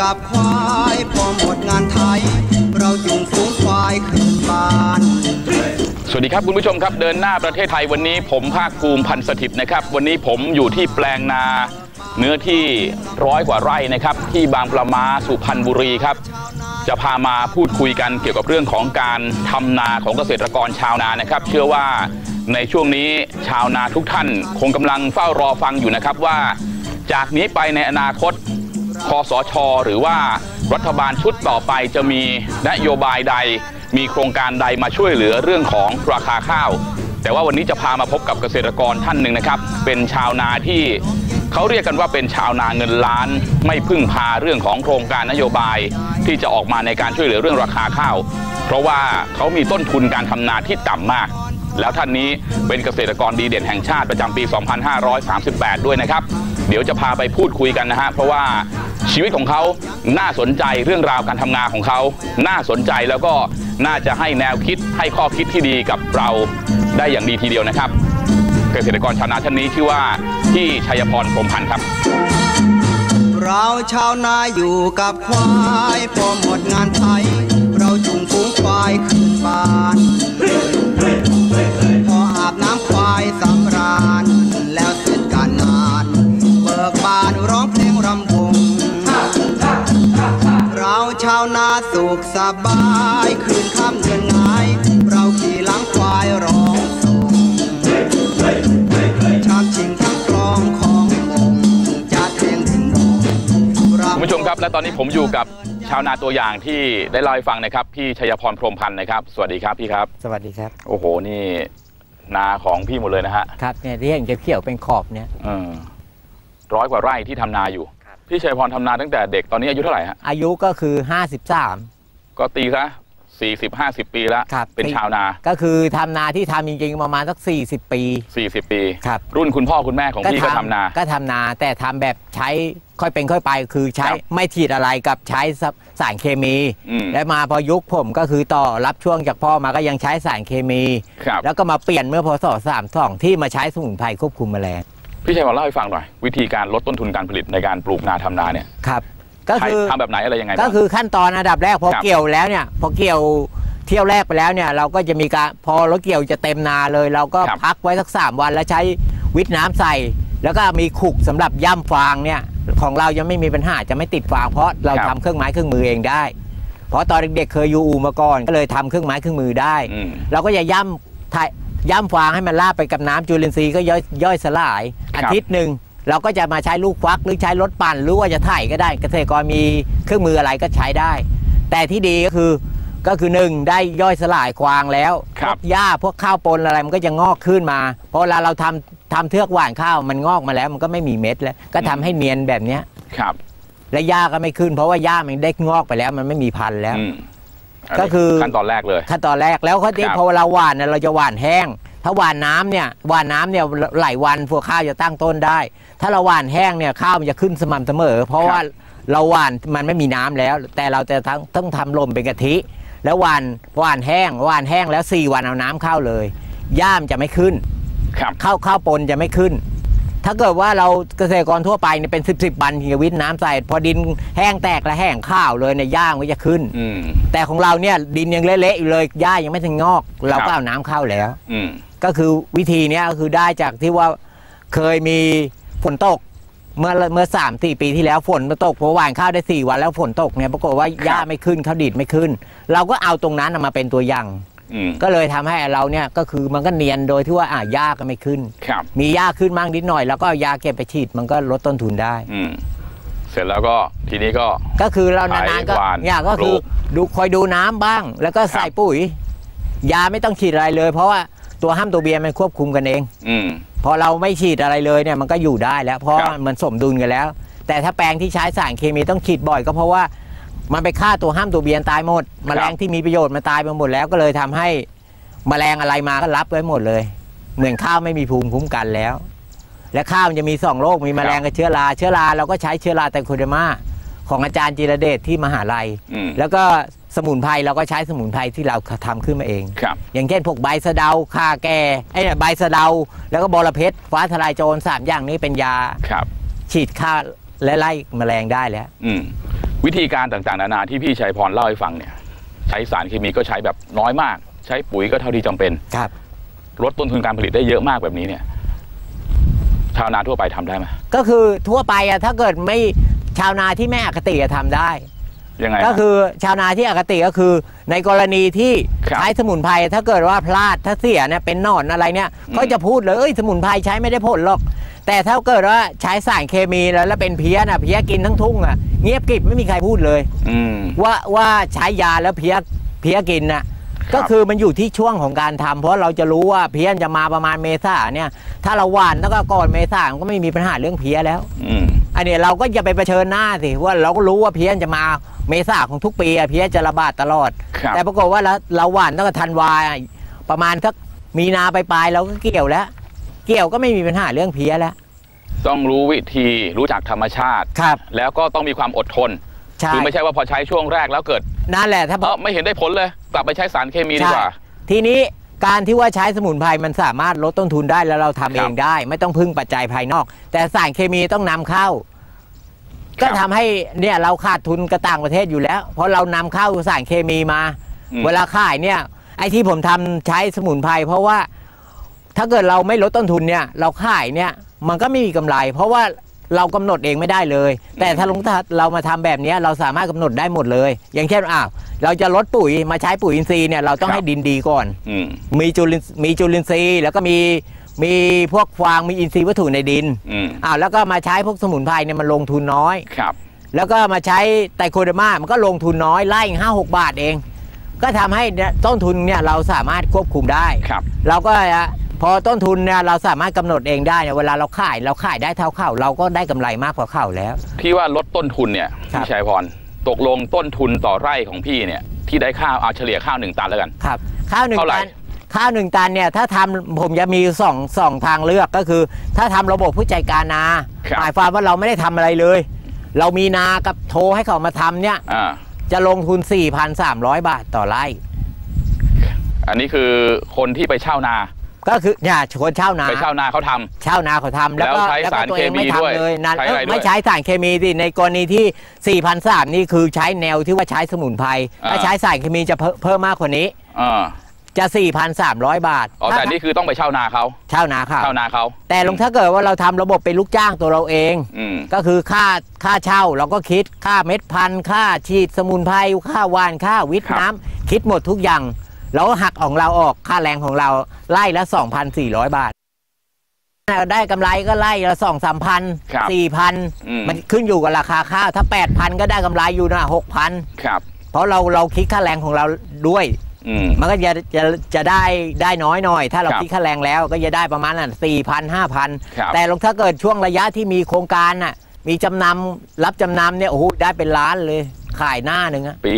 กับควายพอหมดงานไทย เราจุงฝูงควายคืนบ้านสวัสดีครับคุณผู้ชมครับเดินหน้าประเทศไทยวันนี้ผมภาคภูมิพันธ์สถิตนะครับ วันนี้ผมอยู่ที่แปลงนาเนื้อที่ร้อยกว่าไร่นะครับ ที่บางปลามาสุพรรณบุรีครับ จะพามาพูดคุยกันเกี่ยวกับเรื่องของการทำนาของเกษตรกรชาวนานะครับ เชื่อว่าในช่วงนี้ชาวนาทุกท่าน คงกำลังเฝ้ารอฟังอยู่นะครับว่า จากนี้ไปในอนาคต คอสช หรือว่ารัฐบาลชุดต่อไปจะมีนโยบายใด มีโครงการใดมาช่วยเหลือเรื่องของราคาข้าว แต่ว่าวันนี้จะพามาพบกับเกษตรกรท่านหนึ่งนะครับ เป็นชาวนาที่เขาเรียกกันว่าเป็นชาวนาเงินล้าน ไม่พึ่งพาเรื่องของโครงการนโยบาย ที่จะออกมาในการช่วยเหลือเรื่องราคาข้าว เพราะว่าเขามีต้นทุนการทำนาที่ต่ำมากแล้วท่านนี้เป็นเกษตรกรดีเด่นแห่งชาติประจำปี 2538 ด้วยนะครับ เดี๋ยวจะพาไปพูดคุยกันนะฮะ เพราะว่า ชีวิตของเขาน่าสนใจเรื่องราวการทำงานของเขาน่าสนใจแล้วก็น่าจะให้แนวคิดให้ข้อคิดที่ดีกับเราได้อย่างดีทีเดียวนะครับ เกษตรกรชาวนาท่านนี้ชื่อว่าพี่ชัยพรพรมพันธ์ครับ เราชาวนาอยู่กับควายพอหมดงานไทย เราจุงฝูงควายคืนบ้านพออาบน้ำควายสำราญ นาสุขสบายคืนค่ำเดือนงาย เราขี่หลังควายร้องส่งชามชิงทั้งกลองขององค์จะแทงถึงดงคุณผู้ชมครับ และตอนนี้ผมอยู่กับชาวนาตัวอย่างที่ได้เล่าให้ฟังนะครับ พี่ชัยพรพรหมพันธ์นะครับ สวัสดีครับพี่ครับ สวัสดีครับ โอ้โหนี่นาของพี่หมดเลยนะฮะครับเนี่ยที่เห็นเขียวๆเป็นขอบเนี่ยเออร้อยกว่าไร่ที่ทำนาอยู่ พี่ชัยพรทำนาตั้งแต่เด็กตอนนี้อายุเท่าไหร่ฮะอายุก็คือ 53 ก็ตีซะสี่สิบห้าสิบปีแล้ว ครับ เป็นชาวนา ก็คือทำนาที่ทำจริงๆประมาณสัก 40 ปี สี่สิบปี ครับ รุ่นคุณพ่อคุณแม่ของพี่ก็ทำนา ก็ทำนาแต่ทำแบบใช้ค่อยเป็นค่อยไป คือใช้ครับไม่ฉีดอะไรกับใช้สารเคมี อืมและมาพอยุคผมก็คือต่อรับช่วงจากพ่อมาก็ยังใช้สารเคมี ครับ แล้วก็มาเปลี่ยนเมื่อพศ32ที่มาใช้สมุนไพรควบคุมแมลงพี่ชัยพรเล่าให้ฟังหน่อย วิธีการลดต้นทุนการผลิตในการปลูกนาทำนาเนี่ย ครับ ก็ใช้คือทำแบบไหนอะไรยังไง ก็บ้างคือขั้นตอนอันดับแรกพอครับเกี่ยวแล้วเนี่ยพอเกี่ยวเที่ยวแรกไปแล้วเนี่ยเราก็จะมีการพอรถเกี่ยวจะเต็มนาเลย เราก็ครับพักไว้สักสามวันแล้วใช้วิทน้ำใส่ แล้วก็มีขุกสำหรับย่ำฟางเนี่ยของเรายังไม่มีปัญหาจะไม่ติดฟางเพราะเราครับทำเครื่องไม้เครื่องมือเองได้ เพราะตอนเด็กๆเคยอยู่อู่มาก่อนก็เลยทำเครื่องไม้เครื่องมือได้อืมเราก็จะย่ำถ่ายย่ำฟางให้มันลาบไปกับน้ำจุลินทรีย์ก็ย่อยย่อยสลายครับอาทิตย์หนึ่ง เราก็จะมาใช้ลูกฟักหรือใช้รถปั่นหรือว่าจะถ่ายก็ได้เกษตรกรมีเครื่องมืออะไรก็ใช้ได้ แต่ที่ดีก็คือก็คือหนึ่งได้ย่อยสลายควางแล้วครัพบวกหญ้าพวกข้าวปนอะไรมันก็จะงอกขึ้นมา เพราะเวลาเราทำทำเทือกหว่านข้าวมันงอกมาแล้วมันก็ไม่มีเม็ดแล้ว ก็ทำให้เนียนแบบเนี้ยครับ และหญ้าก็ไม่ขึ้น เพราะว่าหญ้ามันได้งอกไปแล้ว มันไม่มีพันธุ์แล้วอืมนนี้ก็คือขั้นตอนแรกเลย ขั้นตอนแรกแล้วเขาที่ครับพอเราหว่านเนี่ยเราจะหว่านแห้ง ถ้าหว่านน้ำเนี่ยหว่านน้ำเนี่ยหลายวันพวกข้าวจะตั้งต้นได้ ถ้าเราหว่านแห้งเนี่ยข้าวมันจะขึ้นสม่ำเสมอ เพราะว่าเราหว่านมันไม่มีน้ำแล้ว แต่เราจะต้องต้องทำลมเป็นกะทิ แล้วหว่านหว่านแห้งหว่านแห้งแล้ว4วันเอาน้ำเข้าเลยย่ามนจะไม่ขึ้นครับข้าวข้าวปนจะไม่ขึ้น ถ้าเกิดว่าเราเกษตรกรทั่วไปเนี่ยเป็น10บสวันถึงจะวิทน้ำใส่พอดินแห้งแตกและแห้งข้าวเลยเนี่ยย่ามก็จะขึ้นอืมแต่ของเราเนี่ยดินยังเละๆอยู่เลยหญ้ายังไม่ถึงงอก เราครัก็บเอาน้ำเข้าแล้วอืมก็คือวิธีเนี้ยก็คือได้จากที่ว่าเคยมีฝนตกเมื่อเมื่อสามสี่ปีที่แล้วฝนมาตกเพราะหว่านข้าวได้สี่วันแล้วฝนตกเนี่ยปรากฏว่าหญ้าไม่ขึ้นข้าวดีดไม่ขึ้น เราก็เอาตรงนั้นน่ะมาเป็นตัวอย่างอืม ก็เลยทำให้เราเนี่ยก็คือมันก็เนียนโดยที่ว่าอ่าหญ้าก็ไม่ขึ้นครับมีหญ้าขึ้นมากนิดหน่อย แล้วก็เอายาเก็บไปฉีดมันก็ลดต้นทุนได้อืมเสร็จแล้วก็ทีนี้ก็ ก็คือเราไถนานๆก็หว่านเนี่ยก็คือปลูกดูคอยดูน้ำบ้าง แล้วก็ใส่ครับปุ๋ย ยาไม่ต้องฉีดอะไรเลย เพราะว่าตัวห้ามตัวเบียร์มันควบคุมกันเอง อืมพอเราไม่ฉีดอะไรเลยเนี่ยมันก็อยู่ได้แล้ว เพราะครับมันสมดุลกันแล้ว แต่ถ้าแปลงที่ใช้สารเคมีต้องฉีดบ่อยก็เพราะว่า มันไปฆ่าตัวห้ามตัวเบียร์ตายหมดแมลงที่มีประโยชน์มันตายไปหมดแล้วก็เลยทำให้แมลงอะไรมาก็รับไว้หมดเลย เหมือนข้าวไม่มีภูมิคุ้มกันแล้ว และข้าวมันจะมีสองโรคมีแมลงกับเชื้อราเชื้อราเราก็ใช้เชื้อราไตโคเดอร์มาของอาจารย์จิรเดชที่มหาลัยอืมแล้วก็สมุนไพรเราก็ใช้สมุนไพรที่เราทำขึ้นมาเองครับอย่างเช่นพวกใบสะเดาข่าแก่ไอ้เนี่ยใบสะเดา แล้วก็บอระเพ็ดฟ้าทลายโจรสามอย่างนี้เป็นยาครับฉีดฆ่าและไล่แมลงได้แล้วอืม วิธีการต่างๆ นานาที่พี่ชัยพรเล่าให้ฟังเนี่ย ใช้สารเคมีก็ใช้แบบน้อยมาก ใช้ปุ๋ยก็เท่าที่จำเป็นครับลดต้นทุนการผลิตได้เยอะมากแบบนี้เนี่ย ชาวนาทั่วไปทำได้ไหมก็คือทั่วไปอะถ้าเกิดไม่ชาวนาที่ไม่อคติอะทำได้ยังไงก็ฮะคือชาวนาที่อคติก็คือ ในกรณีที่ครับใช้สมุนไพรถ้าเกิดว่าพลาดถ้าเสียเนี่ยเป็นหนอนอะไรเนี่ยอืมก็จะพูดเลยเอ้ยสมุนไพรใช้ไม่ได้ผลหรอก แต่ถ้าเกิดว่าใช้สารเคมีแล้วแล้วเป็นเพี้ยน่ะเพี้ยกินทั้งทุ่งอะเงียบกริบไม่มีใครพูดเลย อืม ว่าว่าใช้ยาแล้วเพี้ยเพี้ยกินน่ะครับ ก็คือมันอยู่ที่ช่วงของการทำเพราะเราจะรู้ว่าเพี้ยจะมาประมาณเมษาเนี่ย ถ้าเราหว่านแล้วก็ก่อนเมษามันก็ไม่มีปัญหาเรื่องเพี้ยแล้ว อืม อันนี้เราก็จะไปเผชิญหน้าสิว่าเราก็รู้ว่าเพี้ยจะมาเมษาของทุกปีอะเพี้ยจะระบาดตลอด ครับ แต่ปรากฏว่าเราเราหว่านตั้งแต่ธันวาประมาณสักมีนาไปปลายๆเราก็เกี่ยวแล้ว เกี่ยวก็ไม่มีปัญหาเรื่องเพี้ยแล้ว ต้องรู้วิธีรู้จักธรรมชาติ ครับ แล้วก็ต้องมีความอดทน ใช่ คือไม่ใช่ว่าพอใช้ช่วงแรกแล้วเกิดนั่นแหละถ้าเออไม่เห็นได้ผลเลย กลับไปใช้สารเคมีดีกว่าใช่ทีนี้การที่ว่าใช้สมุนไพรมันสามารถลดต้นทุนได้แล้วเราทำคเอรับงได้ ไม่ต้องพึ่งปัจจัยภายนอก แต่สารเคมีต้องนำเข้า ครัก็บทำให้เนี่ยเราขาดทุนกับต่างประเทศอยู่แล้ว เพราะเรานำเข้าสารเคมีมา อืม เวลาขายเนี่ย ไอ้ที่ผมทำใช้สมุนไพรเพราะว่า ถ้าเกิดเราไม่ลดต้นทุนเนี่ยเราขายเนี่ยมันก็ไม่มีกำไร เพราะว่าเรากำหนดเองไม่ได้เลย แต่ถ้าลงถ้าเรามาทำแบบเนี้ยเราสามารถกำหนดได้หมดเลย อย่างเช่นอ้าวเราจะลดปุ๋ยมาใช้ปุ๋ยอินทรีย์เนี่ยเราต้องครับให้ดินดีก่อนอืมมีจุลินมีจุลินทรีย์แล้วก็มีมีพวกฟางมีอินทรีย์วัตถุในดินอืมอ้าวแล้วก็มาใช้พวกสมุนไพรเนี่ยมันลงทุนน้อยครับ แล้วก็มาใช้ไตรโคเดอร์มามันก็ลงทุนน้อยไล่ห้าหกบาทเอง ก็ทำให้เนี่ยต้นทุนเนี่ยเราสามารถควบคุมได้ครับเราก็อะ พอต้นทุนเนี่ยเราสามารถกำหนดเองได้เนี่ยเวลาเราขายเราขายได้เท่าเขาเราก็ได้กำไรมากกว่าเขาแล้ว ที่ว่าลดต้นทุนเนี่ยครับพี่ชัยพรตกลงต้นทุนต่อไร่ของพี่เนี่ยที่ได้ข้าวเอาเฉลี่ยข้าวหนึ่งตันแล้วกันครับ ข้าวหนึ่งเท่าไหร่ตันข้าวหนึ่งตันเนี่ยถ้าทำผมจะมีสองสองทางเลือกก็คือ ถ้าทำระบบผู้จัดการนาครับหมายความว่าเราไม่ได้ทำอะไรเลย เรามีนากับโทรให้เขามาทำเนี่ยอ่าจะลงทุน 4,300 บาทต่อไร่ อันนี้คือคนที่ไปเช่านา ก็คือเนี่ยคนเช่านาไปเช่านาเขาทำ เช่านาเขาทำแล้วก็แล้วใช้แล้วก็สารตัวเองไม่เคมีด้วยทำเลยนั่นใช้เอ้อะไรยด้วยไม่ใช้สารเคมีสิในกรณีที่4,300นี่คือใช้แนวที่ว่าใช้สมุนไพรอ่า ถ้าใช้สารเคมีจะเพิ่มเพิ่มมากกว่านี้ อ่าจะ 4,300 บาทอ๋อแต่ถ้านี่คือต้องไปเช่านาเขาเช่านาเขาเช่านาเขาแต่ลงถ้าเกิดว่าเราทำระบบเป็นลูกจ้างตัวเราเอง อืม ก็คือค่าค่าเช่าเราก็คิดค่าเม็ดพันธุ์ค่าฉีดสมุนไพรค่าหวานค่าวิทครับ น้ำคิดหมดทุกอย่าง เราก็หักของเราออกค่าแรงของเราไล่ละ 2,400 บาทได้กำไรก็ไล่ละสองสามพันครับสี่พันอืมมันขึ้นอยู่กับราคาข้าวถ้าแปดพันก็ได้กำไรอยู่นะหกพันครับเพราะเราเราคิดค่าแรงของเราด้วยอืมมันก็จะจะจะได้ได้น้อยหน่อย ถ้าเราครับคิดค่าแรงแล้วก็จะได้ประมาณนั้นสี่พันห้าพันครับแต่ลงถ้าเกิดช่วงระยะที่มีโครงการน่ะ มีจำนำรับจำนำเนี่ยโอ้โหได้เป็นล้านเลยขายหน้าหนึ่งอะปี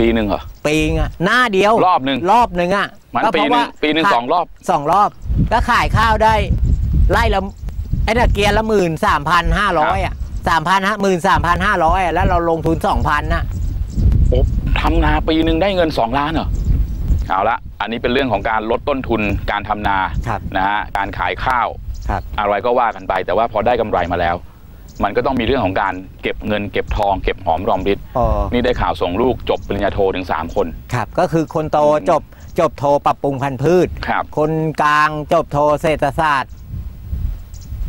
ปีหนึ่งเหรอ ปีงอะหน้าเดียวรอบหนึ่งรอบหนึ่งอะมันก็ปีเพราะหนึ่ว่างปีหนึ่งขายสองรอบ สองรอบ ก็ขายข้าวได้ไล่ละไอ้น่ะเกียร์ละหมื่นสามพันห้าร้อยอะสามพันห้าหมื่นสามพันห้าร้อยอะแล้วเราลงทุนสองพันน่ะ โอ้ทำนาปีหนึ่งได้เงิน 2 ล้านเหรอ เอาละ อันนี้เป็นเรื่องของการลดต้นทุนการทำนา ครับนะฮะ การขายข้าว ครับ อะไรก็ว่ากันไป แต่ว่าพอได้กำไรมาแล้ว มันก็ต้องมีเรื่องของการเก็บเงินเก็บทองเก็บหอมรอมริบอ๋อนี่ได้ข่าวส่งลูกจบปริญญาโทถึง3คน ครับ ก็คือคนโตอืมจบจบโทปรับปรุงพันธุ์พืช ครับ คนกลางจบโทเศรษฐศาสตร์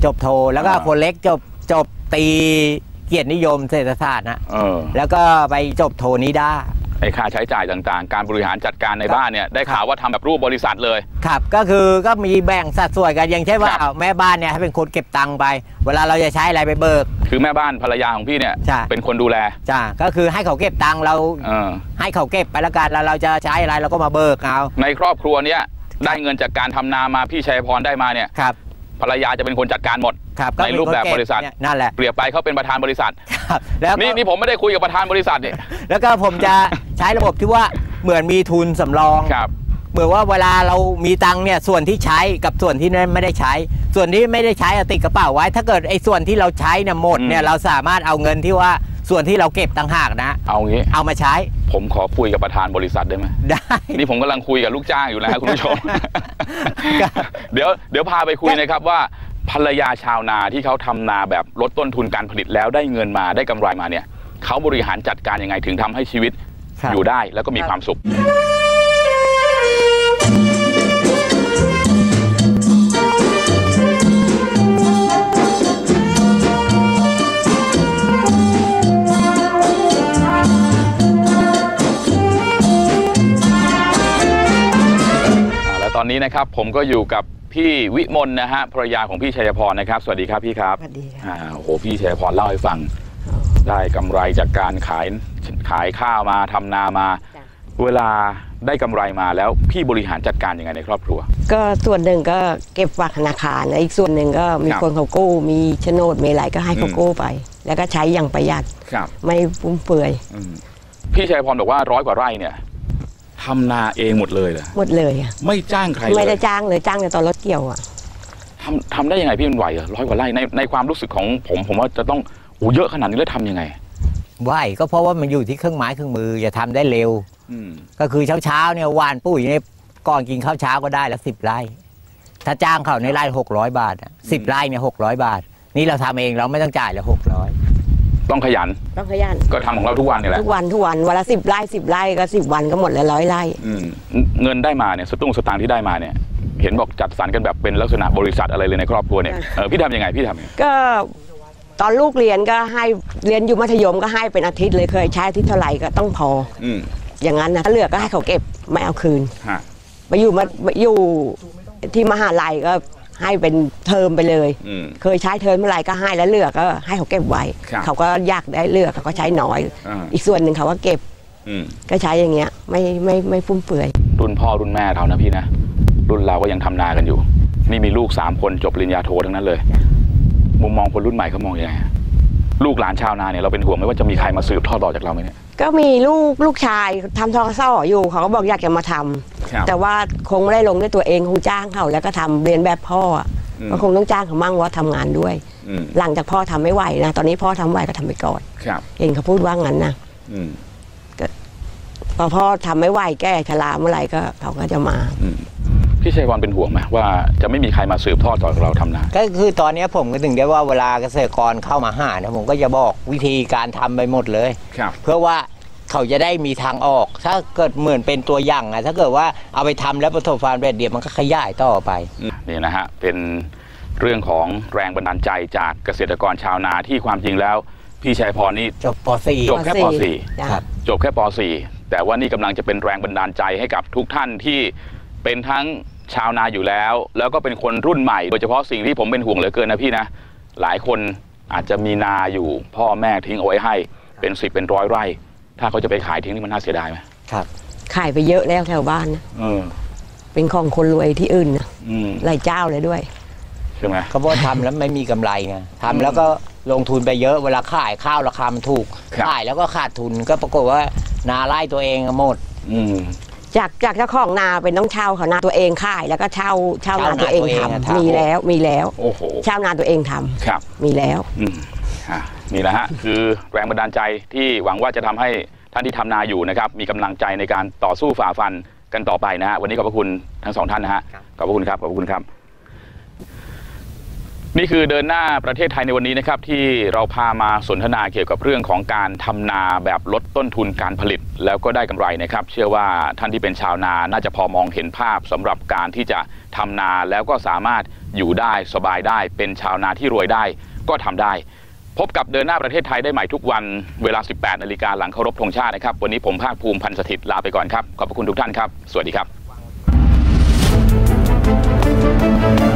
จบโทแล้วก็อ่า คนเล็กจบจบตีเกียรตินิยมเศรษฐศาสตร์นะเออ แล้วก็ไปจบโทนิด้า ไอ้ค่าใช้จ่ายต่างๆ การบริหารจัดการในบ้านเนี่ยได้ข่าวว่าทำแบบรูปบริษัทเลย ครับ ก็คือก็มีแบ่งสัดส่วนกันอย่างเช่นว่าครับเอาแม่บ้านเนี่ยให้เป็นคนเก็บตังค์ไป เวลาเราจะใช้อะไรไปเบิก คือแม่บ้านภรรยาของพี่เนี่ยใช่เป็นคนดูแลจ้าก็คือให้เขาเก็บตังค์เราเออให้เขาเก็บไปแล้วกันแล้วเราจะใช้อะไรเราก็มาเบิกเอาในครอบครัวเนี้ยได้เงินจากการทำนามาพี่ชัยพรได้มาเนี่ยครับภรรยาจะเป็นคนจัดการหมด ครับก็ในรูปแบบเป็คบริษัทเก็เนี่ยนั่นแหละเปรียบไปเขาเป็นประธานบริษัทครับแล้วก็นี่นี่ผมไม่ได้คุยกับประธานบริษัทเนี่ยแล้วก็ผมจะใช้ระบบที่ว่าเหมือนมีทุนสำรองครับเหมือนว่าเวลาเรามีตังค์เนี่ยส่วนที่ใช้กับส่วนที่ไม่ได้ใช้ ส่วนที่ไม่ได้ใช้อะติดกระเป๋าไว้ ถ้าเกิดไอ้ส่วนที่เราใช้เนี่ยหมดเนี่ยอืมเราสามารถเอาเงินที่ว่าส่วนที่เราเก็บต่างหากนะ เอางี้ เอามาใช้ ผมขอคุยกับประธานบริษัทได้ไหมได้ นี่ผมกำลังคุยกับลูกจ้างอยู่นะฮะคุณผู้ชมครับเดี๋ยวเดี๋ยวพาไปคุยนะครับว่า ภรรยาชาวนาที่เขาทำนาแบบลดต้นทุนการผลิตแล้วได้เงินมาได้กำไรมาเนี่ยเขาบริหารจัดการยังไงถึงทำให้ชีวิตครับอยู่ได้แล้วก็มีความสุขอ่าและตอนนี้นะครับผมก็อยู่กับ พี่วิมลนะฮะภรรยาของพี่ชัยพรนะครับ สวัสดีครับพี่ครับสวัสดีค่ะอ่าโอ้โหพี่ชัยพรเล่าให้ฟัง ได้กำไรจากการขายขายข้าวมาทำนามาจ้ะเวลาได้กำไรมาแล้วพี่บริหารจัดการยังไงในครอบครัว ก็ส่วนหนึ่งก็เก็บฝากธนาคารแล้วอีกส่วนหนึ่งก็มีครับคนเขากู้ มีโฉนดมีอะไรก็ให้เขาอืมกู้ไป แล้วก็ใช้อย่างประหยัดครับไม่ฟุ่มเฟือยพี่ชัยพรบอกว่าร้อยกว่าไร่เนี่ย ทำนาเองหมดเลยเหรอหมดเลยอะไม่จ้างใครเลยไม่ได้จ้างเลยจ้างแต่ตอนรถเกี่ยวอะทำทำได้ยังไงพี่มันไหวเหรอร้อยกว่าไร่ในในความรู้สึกของผม ผมว่าจะต้องโอ้เยอะขนาดนี้แล้วทำยังไงไหวก็เพราะว่ามันอยู่ที่เครื่องไม้เครื่องมือจะทำได้เร็วอืมก็คือเช้าเช้าๆเนี่ยหวานปุ๋ยเนี่ยก่อนกินข้าวเช้าก็ได้แล้วสิบไร่ถ้าจ้างเขาในไร่หกร้อยบาทสิบไร่เนี่ยหกร้อยบาท นี่เราทำเองเราไม่ต้องจ่ายแล้วหกร้อย ต้องขยัน ต้องขยัน ก็ทำของเราทุกวันนี่แหละทุกวันทุกวันวันละสิบไร่สิบไร่ก็สิบวันก็หมดแล้วร้อยไร่อืมเงินได้มาเนี่ยสตุ้งสตางค์ที่ได้มาเนี่ย เห็นบอกจัดสรรกันแบบเป็นลักษณะบริษัทอะไรเลยในครอบครัวเนี่ยค่ะเออพี่ทำยังไงพี่ทำยังไงก็ตอนลูกเรียนก็ให้เรียนอยู่มัธยมก็ให้เป็นอาทิตย์เลยเคยใช้อาทิตย์เท่าไหร่ก็ต้องพอ อืมอย่างนั้นนะถ้าเหลือก็ให้เขาเก็บไม่เอาคืน ฮะ ไปอยู่มาอยู่ที่มหาลัยก็ ให้เป็นเทอมไปเลย อืม เคยใช้เทอมเมื่อไหร่ก็ให้แล้วเหลือก็ให้เขาเก็บไว้ ครับเขาก็อยากได้เหลือเขาก็ใช้น้อย อ่า อีกส่วนหนึ่งเขาก็เก็บอืม ก็ใช้อย่างเงี้ยไม่ไม่ไม่ฟุ่มเฟือย รุ่นพ่อรุ่นแม่เรานะพี่นะ รุ่นเราก็ยังทำนากันอยู่ นี่มีลูกสามคนจบปริญญาโททั้งนั้นเลย มุมมองคนรุ่นใหม่เขามองยังไงอะลูกหลานชาวนาเนี่ยเราเป็นห่วงไหมว่าจะมีใครมาสืบทอดต่อจากเราไหมเนี่ย ก็มีลูกลูกชายทำทอกสออยู่เขาก็บอกอยากจะมาทำ ครับแต่ว่าคงไม่ได้ลงด้วยตัวเองคงจ้างเขาแล้วก็ทำเรียนแบบพ่ออะอืม ก็คงต้องจ้างเขามั่งว่าทำงานด้วย อืมหลังจากพ่อทำไม่ไหวนะตอนนี้พ่อทำไหวก็ทำไปก่อนครับเห็นเขาพูดว่างั้นนะอืมพอพ่อทำไม่ไหวแก้ชราเมื่อไหร่ก็เขาก็จะมาอืมพี่ชัยพรเป็นห่วงไหมว่าจะไม่มีใครมาสืบทอดต่อจากเราทำนา ก็คือตอนเนี้ยผมก็ถึงได้ว่าเวลาเกษตรกรเข้ามาหาเนี่ยผมก็จะบอกวิธีการทำไปหมดเลย ครับ เพื่อว่า เขาจะได้มีทางออก ถ้าเกิดเหมือนเป็นตัวอย่างอะถ้าเกิดว่าเอาไปทำแล้วประสบความสำเร็จเดี๋ยวมันก็ขยายต่อไปนี่นะฮะเป็นเรื่องของแรงบันดาลใจจากเกษตรกรชาวนาที่ความจริงแล้ว พี่ชัยพรนี่จบป .4 จบแค่ป .4 จ้ะครับจบแค่ป .4 แต่ว่านี่กำลังจะเป็นแรงบันดาลใจให้กับทุกท่านที่เป็นทั้งชาวนาอยู่แล้ว แล้วก็เป็นคนรุ่นใหม่โดยเฉพาะสิ่งที่ผมเป็นห่วงเหลือเกินนะพี่นะ หลายคนอาจจะมีนาอยู่ พ่อแม่ทิ้งเอาไว้ให้ เป็นสิบเป็นร้อยไร่ ถ้าเขาจะไปขายทิ้งนี่มันน่าเสียดายไหมครับ ขายไปเยอะแล้วแถวบ้านนะเออ เป็นของคนรวยที่อื่นนะอืมหลายเจ้าเลยด้วย ใช่ไหม เขาบอกทำแล้วไม่มีกำไรไงทำแล้วก็ลงทุนไปเยอะเวลาขายข้าวราคามันถูกครับ ขายแล้วก็ขาดทุนก็ปรากฏว่านาไร่ตัวเองหมด อืม จากจากเจ้าของนาเป็นต้องเช่าเขานาตัวเองขายแล้วก็เช่าเช่านาเช่านาตัวเองตัวเองทำอะทำ มีแล้วมีแล้ว โอ้โห เช่านาตัวเองทำครับ มีแล้ว อืมอะ นี่แหละฮะคือแรงบันดาลใจที่หวังว่าจะทำให้ท่านที่ทำนาอยู่นะครับมีกำลังใจในการต่อสู้ฝ่าฟันกันต่อไปนะฮะวันนี้ขอบพระคุณทั้งสองท่านนะฮะขอบพระคุณครับขอบพระคุณครับ นี่คือเดินหน้าประเทศไทยในวันนี้นะครับที่เราพามาสนทนาเกี่ยวกับเรื่องของการทำนาแบบลดต้นทุนการผลิต แล้วก็ได้กำไรนะครับ เชื่อว่าท่านที่เป็นชาวนาน่าจะพอมองเห็นภาพสำหรับการที่จะทำนาแล้วก็สามารถอยู่ได้สบายได้ เป็นชาวนาที่รวยได้ก็ทำได้ พบกับเดินหน้าประเทศไทยได้ใหม่ทุกวันเวลา 18 นาฬิกาหลังเคารพธงชาตินะครับ วันนี้ผมภาคภูมิพันธ์สถิตลาไปก่อนครับ ขอบพระคุณทุกท่านครับ สวัสดีครับ